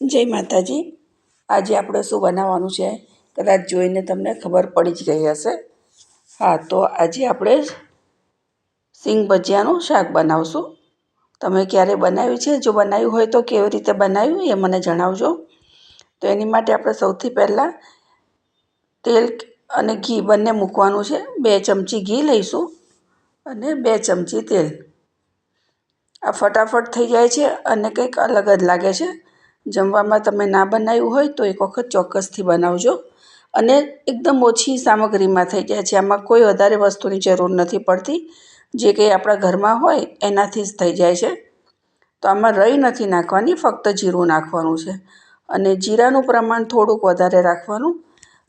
જય માતાજી. આજે આપણે શું બનાવવાનું છે? કદાચ જોઈને તમને ખબર પડી જ ગઈ હશે. હા, તો આજે આપણે સિંગ ભજીયાનું શાક બનાવશું. તમે ક્યારે બનાવ્યું છે? જો બનાવ્યું હોય તો કેવી રીતે બનાવ્યું એ મને જણાવજો. તો એની માટે આપણે સૌથી પહેલાં તેલ અને ઘી બંને મૂકવાનું છે. બે ચમચી ઘી લઈશું અને બે ચમચી તેલ. આ ફટાફટ થઈ જાય છે અને કંઈક અલગ જ લાગે છે. જમવામાં તમે ના બનાવ્યું હોય તો એક વખત ચોક્કસથી બનાવજો. અને એકદમ ઓછી સામગ્રીમાં થઈ જાય છે. આમાં કોઈ વધારે વસ્તુની જરૂર નથી પડતી. જે કંઈ આપણા ઘરમાં હોય એનાથી જ થઈ જાય છે. તો આમાં રઈ નથી નાખવાની, ફક્ત જીરું નાખવાનું છે. અને જીરાનું પ્રમાણ થોડુંક વધારે રાખવાનું.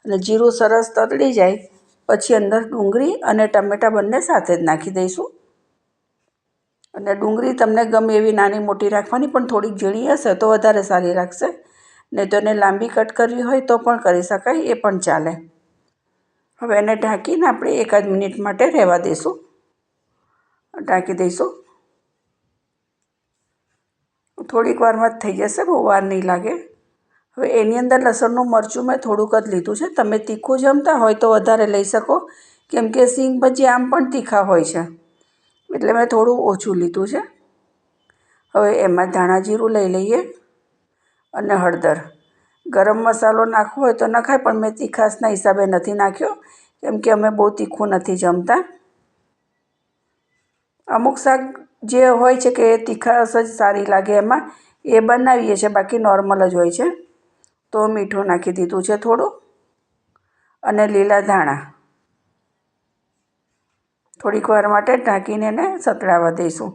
અને જીરું સરસ તતડી જાય. પછી અંદર ડુંગળી અને ટમેટાં બંને સાથે જ નાખી દઈશું. અને ડુંગળી તમને ગમે એવી નાની મોટી રાખવાની, પણ થોડીક ઝીણી હશે તો વધારે સારી લાગશે ને તો એને લાંબી કટ કરવી હોય તો પણ કરી શકાય, એ પણ ચાલે. હવે એને ઢાંકીને આપણે એકાદ મિનિટ માટે રહેવા દઈશું. ઢાંકી દઈશું. થોડીક વારમાં જ થઈ જશે, બહુ વાર નહીં લાગે. હવે એની અંદર લસણનું મરચું મેં થોડુંક જ લીધું છે. તમે તીખું જમતા હોય તો વધારે લઈ શકો. કેમ કે સિંગ ભજી આમ પણ તીખા હોય છે. એટલે મેં થોડું ઓછું લીધું છે. હવે એમાં ધાણા જીરું લઈ લઈએ અને હળદર. ગરમ મસાલો નાખવો હોય તો નખાય, પણ મેં તીખાશના હિસાબે નથી નાખ્યો, કેમ કે અમે બહુ તીખું નથી જમતા. અમુક શાક જે હોય છે કે તીખાશ જ સારી લાગે એમાં, એ બનાવીએ છીએ, બાકી નોર્મલ જ હોય છે. તો મીઠું નાખી દીધું છે થોડું. અને લીલા ધાણા. થોડીક વાર માટે ઢાંકીને એને સતળાવા દઈશું.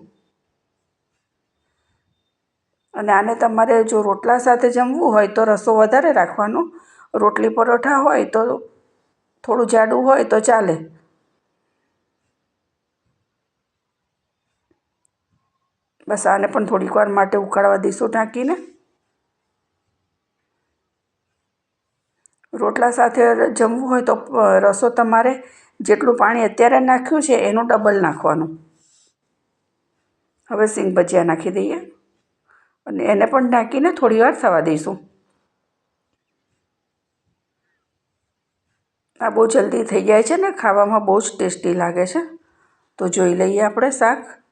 અને આને તમારે જો રોટલા સાથે જમવું હોય તો રસો વધારે રાખવાનો. રોટલી પરોઠા હોય તો થોડું જાડું હોય તો ચાલે. બસ આને પણ થોડીક વાર માટે ઉકાળવા દઈશું ઢાંકીને. રોટલા સાથે જમવું હોય તો રસો તમારે જેટલું પાણી અત્યારે નાખ્યું છે, એનું ડબલ નાખવાનું. હવે સિંગ ભજીયા નાખી દઈએ. અને એને પણ ઢાંકીને થોડી વાર થવા દઈશું. આ બહુ જલ્દી થઈ જાય છે ને, ખાવામાં બહુ જ ટેસ્ટી લાગે છે. તો જોઈ લઈએ આપણે શાક.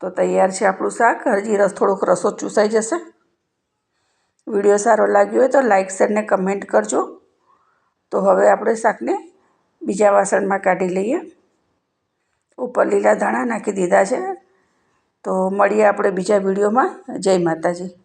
તો તૈયાર છે આપણું શાક. હજી રસ, થોડોક રસો ચૂસાઈ જશે. વીડિયો સારો લાગ્યો હોય તો લાઇક શેર ને કમેન્ટ કરજો. તો હવે આપણે શાકને બીજા વાસણમાં કાઢી લઈએ. ઉપર લીલા ધાણા નાખી દીધા છે. તો મળીએ આપણે બીજા વિડીયોમાં. જય માતાજી.